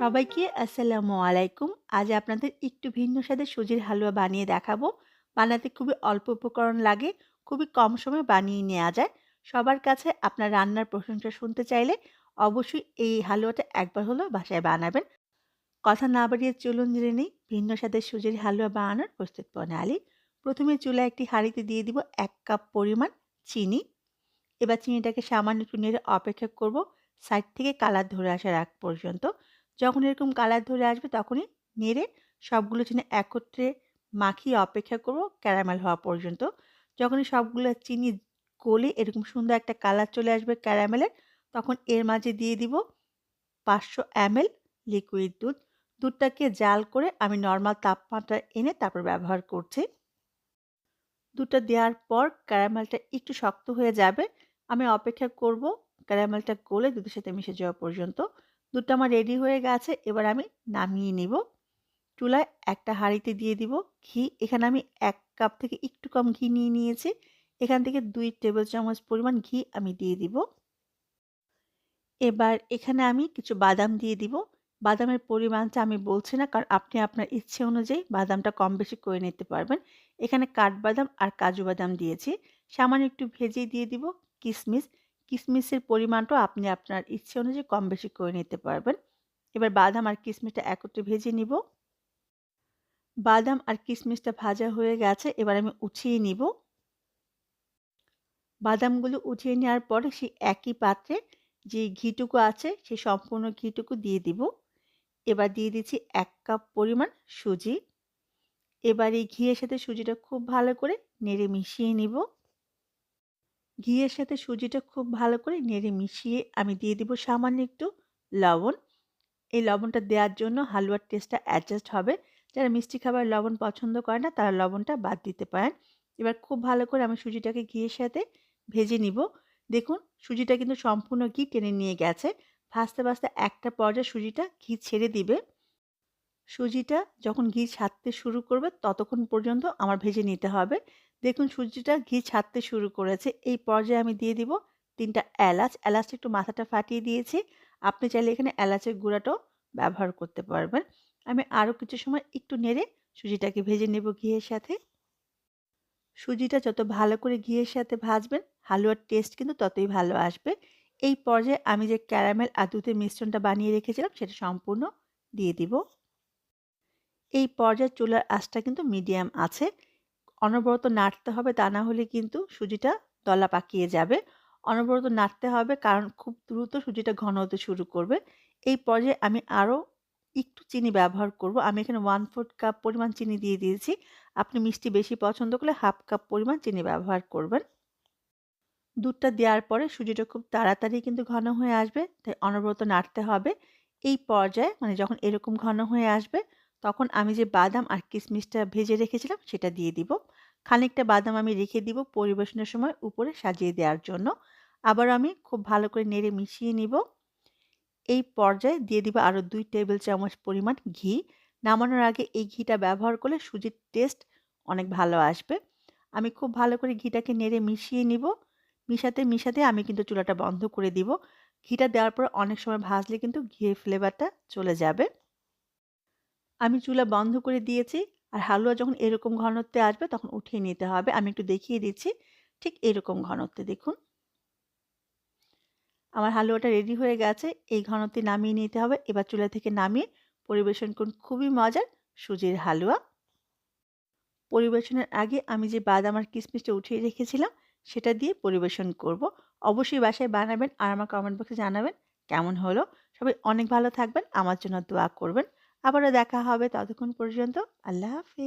সবাইকে আসসালামু আলাইকুম। আজ আপনাদের একটু ভিন্ন স্বাদের সুজির হালুয়া বানিয়ে দেখাবো। বানাতে খুবই অল্প উপকরণ লাগে, খুবই কম সময়ে বানিয়ে নেওয়া যায়। সবার কাছে আপনার রান্নার প্রশংসা শুনতে চাইলে অবশ্যই এই হালুয়াটা একবার হলেও বাসায় বানাবেন। কথা না বাড়িয়ে চলুন জেনে নিই, ভিন্ন স্বাদের সুজির হালুয়া বানানোর প্রস্তুত প্রণালী। প্রথমে চুলায় একটি হাঁড়িতে দিয়ে দিব এক কাপ পরিমাণ চিনি। এবার চিনিটাকে সামান্য একটু নেড়ে অপেক্ষা করব, সাইড থেকে কালার ধরে আসার আগ পর্যন্ত। যখন এরকম কালার ধরে আসবে তখনই নেড়ে সবগুলো চিনি একত্রে মাখিয়ে অপেক্ষা করব ক্যারামেল হওয়া পর্যন্ত। যখনই সবগুলো চিনি গলে এরকম সুন্দর একটা কালার চলে আসবে ক্যারামেলের তখন এর মাঝে দিয়ে দিব পাঁচশো এমএল লিকুইড দুধ। দুধটাকে জাল করে আমি নর্মাল তাপমাত্রা এনে তারপর ব্যবহার করছি। দুধটা দেওয়ার পর ক্যারামেলটা একটু শক্ত হয়ে যাবে। আমি অপেক্ষা করব ক্যারামেলটা গলে দুধের সাথে মিশে যাওয়া পর্যন্ত। দুধটা আমার রেডি হয়ে গেছে, এবার আমি নামিয়ে নিব। চুলায় একটা হাঁড়িতে দিয়ে দিব ঘি, এখানে আমি এক কাপ থেকে একটু কম ঘি নিয়ে নিয়েছি। এখান থেকে দুই টেবিল চামচ পরিমাণ ঘি আমি দিয়ে দিব। এবার এখানে আমি কিছু বাদাম দিয়ে দিব। বাদামের পরিমাণটা আমি বলছি না, কারণ আপনি আপনার ইচ্ছে অনুযায়ী বাদামটা কম বেশি করে নিতে পারবেন। এখানে কাঠবাদাম আর কাজু বাদাম দিয়েছি। সামান্য একটু ভেজে দিয়ে দিব কিশমিশ কিশমিশের পরিমাণটাও আপনি আপনার ইচ্ছে অনুযায়ী কম বেশি করে নিতে পারবেন। এবার বাদাম আর কিশমিশটা একত্রে ভেজে নিব। বাদাম আর কিশমিশটা ভাজা হয়ে গেছে, এবার আমি উঠিয়ে নিব। বাদামগুলো উঠিয়ে নেওয়ার পরে সেই একই পাত্রে যে ঘিটুকু আছে সেই সম্পূর্ণ ঘিটুকু দিয়ে দিব। এবার দিয়ে দিচ্ছি এক কাপ পরিমাণ সুজি। এবার এই ঘিয়ের সাথে সুজিটা খুব ভালো করে নেড়ে মিশিয়ে নিব। ঘিয়ের সাথে সুজিটা খুব ভালো করে নেড়ে মিশিয়ে আমি দিয়ে দিব সামান্য একটু লবণ। এই লবণটা দেওয়ার জন্য হালুয়ার টেস্টটা অ্যাডজাস্ট হবে। যারা মিষ্টি খাবার লবণ পছন্দ করে না, তারা লবণটা বাদ দিতে পারেন। এবার খুব ভালো করে আমি সুজিটাকে ঘিয়ের সাথে ভেজে নিব। দেখুন, সুজিটা কিন্তু সম্পূর্ণ ঘি টেনে নিয়ে গেছে। ভাজতে ভাজতে একটা পর্যায়ে সুজিটা ঘি ছেড়ে দিবে। সুজিটা যখন ঘি ছাড়তে শুরু করবে, ততক্ষণ পর্যন্ত আমার ভেজে নিতে হবে। দেখুন সুজিটা ঘি ছাড়তে শুরু করেছে। এই পর্যায়ে আমি দিয়ে দিব তিনটা এলাচ। এলাচটা একটু মাথাটা ফাটিয়ে দিয়েছি। আপনি চাইলে এখানে এলাচের গুঁড়াটাও ব্যবহার করতে পারবেন। আমি আরও কিছু সময় একটু নেড়ে সুজিটাকে ভেজে নেব ঘিয়ের সাথে। সুজিটা যত ভালো করে ঘিয়ের সাথে ভাজবেন, হালুয়ার টেস্ট কিন্তু ততই ভালো আসবে। এই পর্যায়ে আমি যে ক্যারামেল আর দুধের মিশ্রণটা বানিয়ে রেখেছিলাম সেটা সম্পূর্ণ দিয়ে দিব। এই পর্যায়ে চুলার আঁচটা কিন্তু মিডিয়াম আছে। অনবরত নাড়তে হবে তা না হলে কিন্তু সুজিটা দলা পাকিয়ে যাবে। অনবরত নাড়তে হবে কারণ খুব দ্রুত সুজিটা ঘন হতে শুরু করবে। এই পর্যায়ে আমি আরও একটু চিনি ব্যবহার করব। আমি এখানে ওয়ান ফোর্থ কাপ পরিমাণ চিনি দিয়ে দিয়েছি। আপনি মিষ্টি বেশি পছন্দ করলে হাফ কাপ পরিমাণ চিনি ব্যবহার করবেন। দুধটা দেওয়ার পরে সুজিটা খুব তাড়াতাড়ি কিন্তু ঘন হয়ে আসবে, তাই অনবরত নাড়তে হবে। এই পর্যায়ে মানে যখন এরকম ঘন হয়ে আসবে তখন আমি যে বাদাম আর কিশমিশটা ভেজে রেখেছিলাম, সেটা দিয়ে দিব। খানিকটা বাদাম আমি রেখে দিব পরিবেশনের সময় উপরে সাজিয়ে দেওয়ার জন্য। আবার আমি খুব ভালো করে নেড়ে মিশিয়ে নিব। এই পর্যায়ে দিয়ে দিব আরও দুই টেবিল চামচ পরিমাণ ঘি। নামানোর আগে এই ঘিটা ব্যবহার করলে সুজির টেস্ট অনেক ভালো আসবে। আমি খুব ভালো করে ঘিটাকে নেড়ে মিশিয়ে নিব। মিশাতে মিশাতে আমি কিন্তু চুলাটা বন্ধ করে দিব। ঘিটা দেওয়ার পর অনেক সময় ভাজলে কিন্তু ঘিয়ের ফ্লেভারটা চলে যাবে। আমি চুলা বন্ধ করে দিয়েছি। আর হালুয়া যখন এরকম ঘনত্বে আসবে তখন উঠিয়ে নিতে হবে। আমি একটু দেখিয়ে দিচ্ছি। ঠিক এরকম ঘনত্বে দেখুন। আমার হালুয়াটা রেডি হয়ে গেছে। এই ঘনত্বে নামিয়ে নিতে হবে। এবার চুলা থেকে নামিয়ে পরিবেশন করুন। খুবই মজার, সুজির হালুয়া। পরিবেশনের আগে আমি যে বাদাম আর কিশমিশটা উঠিয়ে রেখেছিলাম, সেটা দিয়ে পরিবেশন করব। অবশ্যই বাসায় বানাবেন। আর আমার কমেন্ট বক্সে জানাবেন কেমন হলো। সবাই অনেক ভালো থাকবেন। আমার জন্য দোয়া করবেন। আবারও দেখা হবে ততক্ষণ পর্যন্ত আল্লাহ হাফিজ।